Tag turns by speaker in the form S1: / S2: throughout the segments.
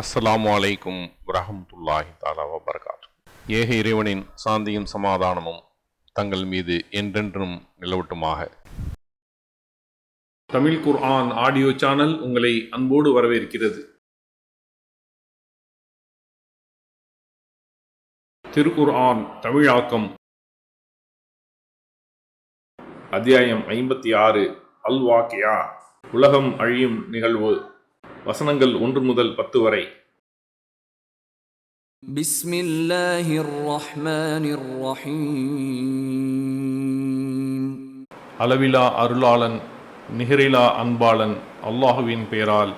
S1: அஸ்ஸலாமு அலைக்கும் வரஹமத்துல்லாஹி தாலா வபரகாத்து ஏக இறைவனின் சாந்தியும் சமாதானமும் தங்கள் மீது என்றென்றும் நிலவட்டுமாக.
S2: தமிழ் குர்ஆன் ஆடியோ சேனல் உங்களை அன்போடு வரவேற்கிறது. திருக்குர்ஆன் தமிழாக்கம் அத்தியாயம் ஐம்பத்தி ஆறு அல் வாக்கியா. உலகம் அழியும் நிகழ்வு. வசனங்கள் ஒன்று முதல் பத்து வரை
S3: بسم الله الرحمن الرحيم
S2: அளவிலா அருளாளன் நிகரிலா அன்பாளன் அல்லாஹுவின் பெயரால்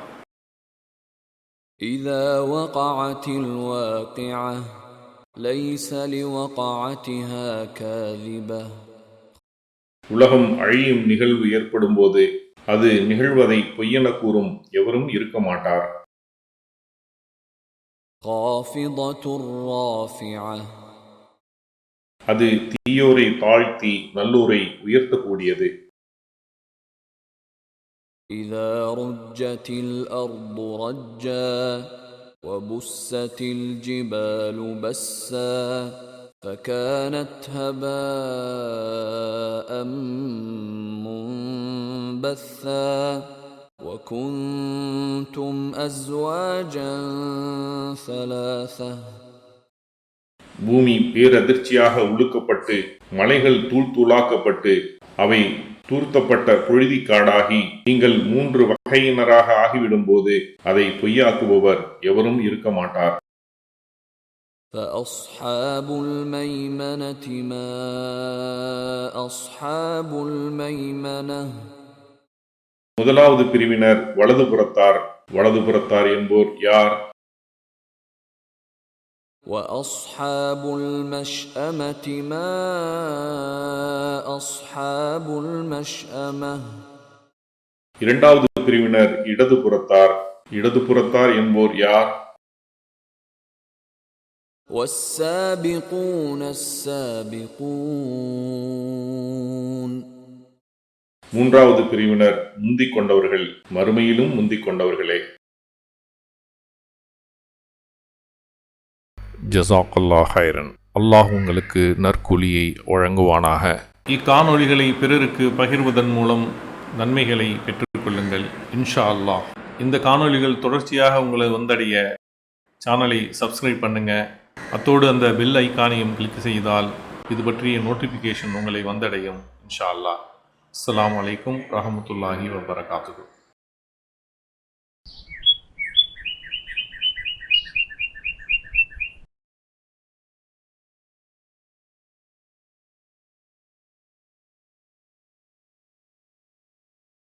S3: إذا وقعت الواقعة ليس لوقعتها كاذبة
S2: உலகம் அழியும் நிகழ்வு ஏற்படும் போது அது நிகழ்வதை பொய்யென கூறும் எவரும் இருக்க மாட்டார்
S3: خافضة رافعة
S2: அது தீயோரை தாழ்த்தி நல்லோரை உயர்த்தக்கூடியது
S3: إذا رجت الأرض رجا وبست الجبال بسا فكانت هباء منبثا وكنتم أزواجا ثلاثة
S2: பூமி பேரதிர்ச்சியாக உழுக்கப்பட்டு மலைகள் தூள் தூளாக்கப்பட்டு அவை தூர்த்தப்பட்ட புழுதிக்காடாகி நீங்கள் மூன்று வகையினராக ஆகிவிடும்போது அதை பொய்யாக்குபவர் எவரும் இருக்க மாட்டார்
S3: فأصحاب الميمنة ما أصحاب الميمنة
S2: முதலாவது பிரிவினர் வலதுபுறத்தார் வலதுபுறத்தார் என்போர் யார்
S3: وأصحاب المشأمة ما أصحاب المشأمة
S2: இரண்டாவது பிரிவினர் இடதுபுறத்தார் இடதுபுறத்தார் என்போர் யார்
S3: والسابقون السابقون
S2: மூன்றாவது பிரிவினர் முந்திக் கொண்டவர்கள் மறுமையிலும் முந்திக் கொண்டவர்களே.
S1: ஜசாக்கல்லா ஹைரன் அல்லாஹ் உங்களுக்கு நற்கூலியை வழங்குவானாக.
S2: இக்காணொளிகளை பிறருக்கு பகிர்வதன் மூலம் நன்மைகளை பெற்றுக்கொள்ளுங்கள் இன்ஷா அல்லாஹ். இந்த காணொளிகள் தொடர்ச்சியாக உங்களை வந்தடைய சேனலை சப்ஸ்கிரைப் பண்ணுங்க. அத்தோடு அந்த பெல் ஐக்கானையும் கிளிக் செய்தால் இது பற்றிய நோட்டிஃபிகேஷன் உங்களை வந்தடையும் இன்ஷா அல்லாஹ். அஸ்லாம் வலைக்கம் ரஹமத்துல்லாஹி வபரகாத்துஹு.